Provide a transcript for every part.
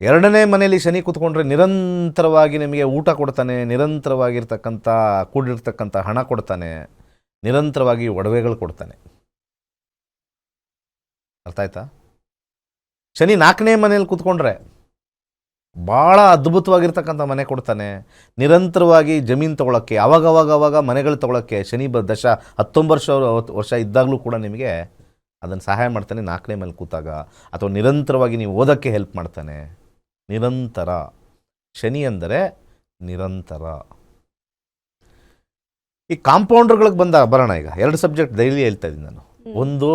ಎರಡನೇ ಮನೆಯಲ್ಲಿ ಶನಿ ಕೂತ್ಕೊಂಡ್ರೆ ನಿರಂತರವಾಗಿ ನಿಮಗೆ ಊಟ ಕೊಡ್ತಾನೆ, ನಿರಂತರವಾಗಿರ್ತಕ್ಕಂಥ, ಕೂಡಿರ್ತಕ್ಕಂಥ ಹಣ ಕೊಡ್ತಾನೆ, ನಿರಂತರವಾಗಿ ಒಡವೆಗಳು ಕೊಡ್ತಾನೆ. ಅರ್ಥ ಆಯ್ತಾ? ಶನಿ ನಾಲ್ಕನೇ ಮನೆಯಲ್ಲಿ ಕೂತ್ಕೊಂಡ್ರೆ ಭಾಳ ಅದ್ಭುತವಾಗಿರ್ತಕ್ಕಂಥ ಮನೆ ಕೊಡ್ತಾನೆ, ನಿರಂತರವಾಗಿ ಜಮೀನು ತೊಗೊಳಕ್ಕೆ ಅವಾಗ ಅವಾಗ ಅವಾಗ ಮನೆಗಳು ತೊಗೊಳಕ್ಕೆ ಶನಿ ಬ, ದಶ, ಹತ್ತೊಂಬತ್ತು ವರ್ಷ ವರ್ಷ ಇದ್ದಾಗಲೂ ಕೂಡ ನಿಮಗೆ ಅದನ್ನು ಸಹಾಯ ಮಾಡ್ತಾನೆ ನಾಲ್ಕನೇ ಮೇಲೆ ಕೂತಾಗ. ಅಥವಾ ನಿರಂತರವಾಗಿ ನೀವು ಓದೋಕ್ಕೆ ಹೆಲ್ಪ್ ಮಾಡ್ತಾನೆ. ನಿರಂತರ. ಶನಿ ಅಂದರೆ ನಿರಂತರ. ಈ ಕಾಂಪೌಂಡರ್ಗಳಿಗೆ ಬಂದ ಬರೋಣ ಈಗ. ಎರಡು ಸಬ್ಜೆಕ್ಟ್ ಡೈಲಿ ಹೇಳ್ತಾ ಇದ್ದೀನಿ ನಾನು. ಒಂದು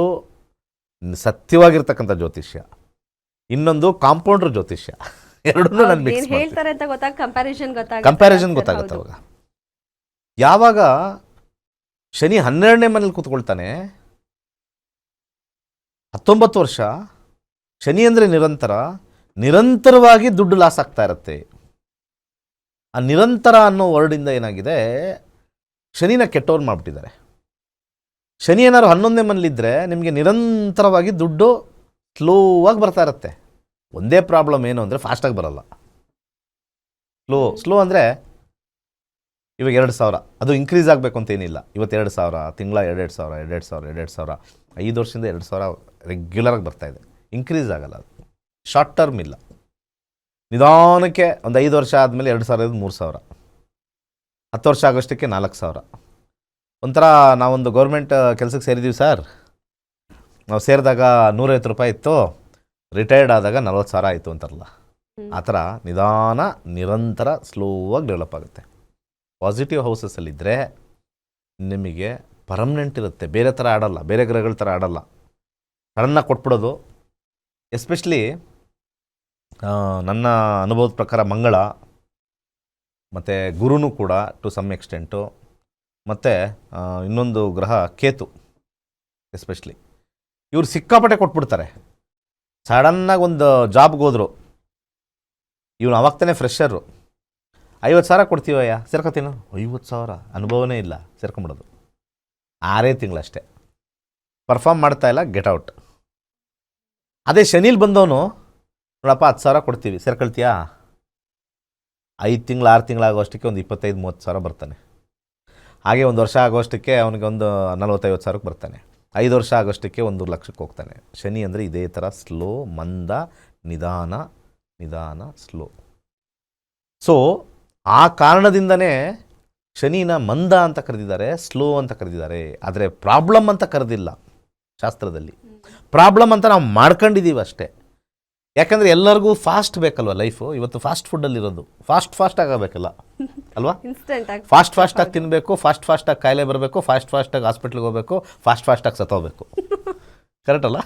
ಸತ್ಯವಾಗಿರ್ತಕ್ಕಂಥ ಜ್ಯೋತಿಷ್ಯ. ಇನ್ನೊಂದು ಕಾಂಪೌಂಡರ್ ಜ್ಯೋತಿಷ್ಯ. ಎರಡನ್ನೂ ನಾನು ಮಿಕ್ಸ್ ಹೇಳ್ತಾರೆ ಅಂತ ಗೊತ್ತಾಗ ಕಂಪ್ಯಾರಿಸನ್ ಗೊತ್ತಾಗ ಕಂಪ್ಯಾರಿಸನ್ ಗೊತ್ತಾಗುತ್ತೆ ಅವಾಗ. ಯಾವಾಗ ಶನಿ ಹನ್ನೆರಡನೇ ಮನೇಲಿ ಕೂತ್ಕೊಳ್ತಾನೆ ಹತ್ತೊಂಬತ್ತು ವರ್ಷ ಶನಿ ಅಂದರೆ ನಿರಂತರ ನಿರಂತರವಾಗಿ ದುಡ್ಡು ಲಾಸ್ ಆಗ್ತಾ ಇರುತ್ತೆ. ಆ ನಿರಂತರ ಅನ್ನೋ ವರ್ಡಿಂದ ಏನಾಗಿದೆ? ಶನಿನ ಕೆಟ್ಟವ್ರು ಮಾಡಿಬಿಟ್ಟಿದ್ದಾರೆ. ಶನಿ ಏನಾದ್ರು ಹನ್ನೊಂದನೇ ಮನೇಲಿದ್ದರೆ ನಿಮಗೆ ನಿರಂತರವಾಗಿ ದುಡ್ಡು ಸ್ಲೋ ಆಗಿ ಬರ್ತಾ ಇರುತ್ತೆ. ಒಂದೇ ಪ್ರಾಬ್ಲಮ್ ಏನು ಅಂದರೆ ಫಾಸ್ಟಾಗಿ ಬರಲ್ಲ. ಸ್ಲೋ ಸ್ಲೋ ಅಂದರೆ ಇವಾಗ ಎರಡು ಸಾವಿರ, ಅದು ಇನ್ಕ್ರೀಸ್ ಆಗಬೇಕು ಅಂತ ಏನಿಲ್ಲ. ಇವತ್ತು ಎರಡು ಸಾವಿರ, ತಿಂಗಳ ಎರಡೆರಡು ಸಾವಿರ ಎರಡೆರಡು ಸಾವಿರ ಎರಡೆರಡು ಸಾವಿರ, ಐದು ವರ್ಷದಿಂದ ಎರಡು ಸಾವಿರ ರೆಗ್ಯುಲರಾಗಿ ಬರ್ತಾಯಿದೆ ಇನ್ಕ್ರೀಸ್ ಆಗಲ್ಲ ಅದು. ಶಾರ್ಟ್ ಟರ್ಮ್ ಇಲ್ಲ. ನಿಧಾನಕ್ಕೆ ಒಂದು ಐದು ವರ್ಷ ಆದಮೇಲೆ ಎರಡು ಸಾವಿರದ ಮೂರು ಸಾವಿರ. ಹತ್ತು ವರ್ಷ ಆಗೋಷ್ಟಕ್ಕೆ ನಾಲ್ಕು ಸಾವಿರ. ಒಂಥರ ನಾವೊಂದು ಗೌರ್ಮೆಂಟ್ ಕೆಲಸಕ್ಕೆ ಸೇರಿದ್ದೀವಿ ಸರ್. ನಾವು ಸೇರಿದಾಗ ನೂರೈವತ್ತು ರೂಪಾಯಿ ಇತ್ತು. ರಿಟೈರ್ಡ್ ಆದಾಗ ನಲ್ವತ್ತು ಸಾವಿರ ಆಯಿತು ಅಂತಾರಲ್ಲ. ಆ ಥರ ನಿಧಾನ ನಿರಂತರ ಸ್ಲೋವಾಗಿ ಡೆವಲಪ್ ಆಗುತ್ತೆ. ಪಾಸಿಟಿವ್ ಹೌಸಸ್ಸಲ್ಲಿದ್ದರೆ ನಿಮಗೆ ಪರ್ಮನೆಂಟ್ ಇರುತ್ತೆ. ಬೇರೆ ಥರ ಆಡಲ್ಲ. ಬೇರೆ ಗ್ರಹಗಳ ಥರ ಆಡಲ್ಲ. ಸಡನ್ನಾಗಿ ಕೊಟ್ಬಿಡೋದು. ಎಸ್ಪೆಷಲಿ ನನ್ನ ಅನುಭವದ ಪ್ರಕಾರ ಮಂಗಳ, ಮತ್ತು ಗುರುನು ಕೂಡ ಟು ಸಮ್ ಎಕ್ಸ್ಟೆಂಟು ಮತ್ತು ಇನ್ನೊಂದು ಗ್ರಹ ಕೇತು ಎಸ್ಪೆಷಲಿ ಇವರು ಸಿಕ್ಕಾಪಟ್ಟೆ ಕೊಟ್ಬಿಡ್ತಾರೆ. ಸಡನ್ನಾಗಿ ಒಂದು ಜಾಬ್ಗೆ ಹೋದರು. ಇವನು ಅವಾಗ್ತಾನೆ ಫ್ರೆಶರು ಐವತ್ತು ಸಾವಿರ ಕೊಡ್ತೀವಯ್ಯ? ಸೇರ್ಕೊತೀನು? ಐವತ್ತು ಸಾವಿರ? ಅನುಭವನೇ ಇಲ್ಲ ಸೇರ್ಕೊಂಬಿಡೋದು ಆರೇ ತಿಂಗಳಷ್ಟೇ. ಪರ್ಫಾರ್ಮ್ ಮಾಡ್ತಾ ಇಲ್ಲ ಗೆಟ್ ಔಟ್ ಅದೇ ಶನಿಲ್ ಬಂದವನು ನೋಡಪ್ಪ ಹತ್ತು ಸಾವಿರ ಕೊಡ್ತೀವಿ. ಸೇರ್ಕೊಳ್ತೀಯಾ? ಐದು ತಿಂಗಳು ಆರು ತಿಂಗಳಾಗೋಷ್ಟಕ್ಕೆ ಒಂದು ಇಪ್ಪತ್ತೈದು ಮೂವತ್ತು ಸಾವಿರ ಬರ್ತಾನೆ. ಹಾಗೆ ಒಂದು ವರ್ಷ ಆಗೋಷ್ಟಕ್ಕೆ ಅವನಿಗೆ ಒಂದು ನಲ್ವತ್ತೈವತ್ತು ಸಾವಿರಕ್ಕೆ ಬರ್ತಾನೆ. ಐದು ವರ್ಷ ಆಗೋಷ್ಟಕ್ಕೆ ಒಂದು ಲಕ್ಷಕ್ಕೆ ಹೋಗ್ತಾನೆ. ಶನಿ ಅಂದರೆ ಇದೇ ಥರ ಸ್ಲೋ ಮಂದ ನಿಧಾನ ನಿಧಾನ ಸ್ಲೋ ಸೊ ಆ ಕಾರಣದಿಂದನೇ ಶನಿನ ಮಂದ ಅಂತ ಕರೆದಿದ್ದಾರೆ ಸ್ಲೋ ಅಂತ ಕರೆದಿದ್ದಾರೆ. ಆದರೆ ಪ್ರಾಬ್ಲಮ್ ಅಂತ ಕರೆದಿಲ್ಲ ಶಾಸ್ತ್ರದಲ್ಲಿ. ಪ್ರಾಬ್ಲಮ್ ಅಂತ ನಾವು ಮಾಡ್ಕೊಂಡಿದ್ದೀವಿ ಅಷ್ಟೇ. ಯಾಕಂದರೆ ಎಲ್ಲರಿಗೂ ಫಾಸ್ಟ್ ಬೇಕಲ್ವ ಲೈಫು ಇವತ್ತು ಫಾಸ್ಟ್ ಫುಡ್ಡಲ್ಲಿರೋದು ಫಾಸ್ಟ್ ಫಾಸ್ಟ್ ಆಗಬೇಕಲ್ಲ? ಅಲ್ವಾ? ಫಾಸ್ಟ್ ಆಗಿ ಫಾಸ್ಟ್ ಫಾಸ್ಟಾಗಿ ತಿನ್ನಬೇಕು ಫಾಸ್ಟ್ ಫಾಸ್ಟಾಗಿ ಕಾಯಿಲೆ ಬರಬೇಕು ಫಾಸ್ಟ್ ಫಾಸ್ಟಾಗಿ ಹಾಸ್ಪಿಟ್ಲಿಗೆ ಹೋಗಬೇಕು ಫಾಸ್ಟ್ ಫಾಸ್ಟಾಗಿ ಸತ್ತೋಗ್ಬೇಕು. ಕರೆಕ್ಟ್ ಅಲ್ಲ?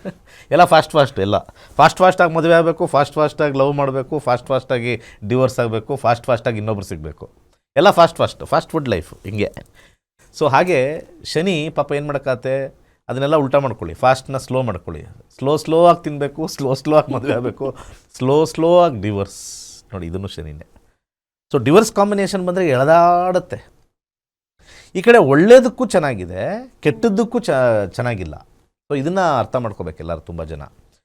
ಎಲ್ಲ ಫಾಸ್ಟ್ ಫಾಸ್ಟ್ ಎಲ್ಲ. ಫಾಸ್ಟ್ ಫಾಸ್ಟಾಗಿ ಮದುವೆ ಆಗಬೇಕು ಫಾಸ್ಟ್ ಫಾಸ್ಟಾಗಿ ಲವ್ ಮಾಡಬೇಕು ಫಾಸ್ಟ್ ಫಾಸ್ಟಾಗಿ ಡಿವೋರ್ಸ್ ಆಗಬೇಕು ಫಾಸ್ಟ್ ಫಾಸ್ಟಾಗಿ ಇನ್ನೊಬ್ರು ಸಿಗಬೇಕು. ಎಲ್ಲ fast fast fast food life ಹಿಂಗೆ. ಸೊ ಹಾಗೆ ಶನಿ ಪಾಪ ಏನು ಮಾಡೋಕ್ಕಾಗತ್ತೆ ಅದನ್ನೆಲ್ಲ ಉಲ್ಟಾ ಮಾಡ್ಕೊಳ್ಳಿ. ಫಾಸ್ಟ್ನ ಸ್ಲೋ ಮಾಡ್ಕೊಳ್ಳಿ. ಸ್ಲೋ ಸ್ಲೋ ಆಗಿ ತಿನ್ನಬೇಕು ಸ್ಲೋ ಸ್ಲೋ ಆಗಿ ಮದುವೆ ಆಗಬೇಕು, ಸ್ಲೋ ಸ್ಲೋ ಆಗಿ ಡಿವರ್ಸ್. ನೋಡಿ, ಇದನ್ನು ಶನಿನೇ. ಸೊ ಡಿವರ್ಸ್ ಕಾಂಬಿನೇಷನ್ ಬಂದರೆ ಎಳೆದಾಡುತ್ತೆ. ಈ ಕಡೆ ಒಳ್ಳೆಯದಕ್ಕೂ ಚೆನ್ನಾಗಿದೆ, ಕೆಟ್ಟದ್ದಕ್ಕೂ ಚೆನ್ನಾಗಿಲ್ಲ. ಸೊ ಇದನ್ನು ಅರ್ಥ ಮಾಡ್ಕೋಬೇಕು ಎಲ್ಲರೂ ತುಂಬ ಜನ.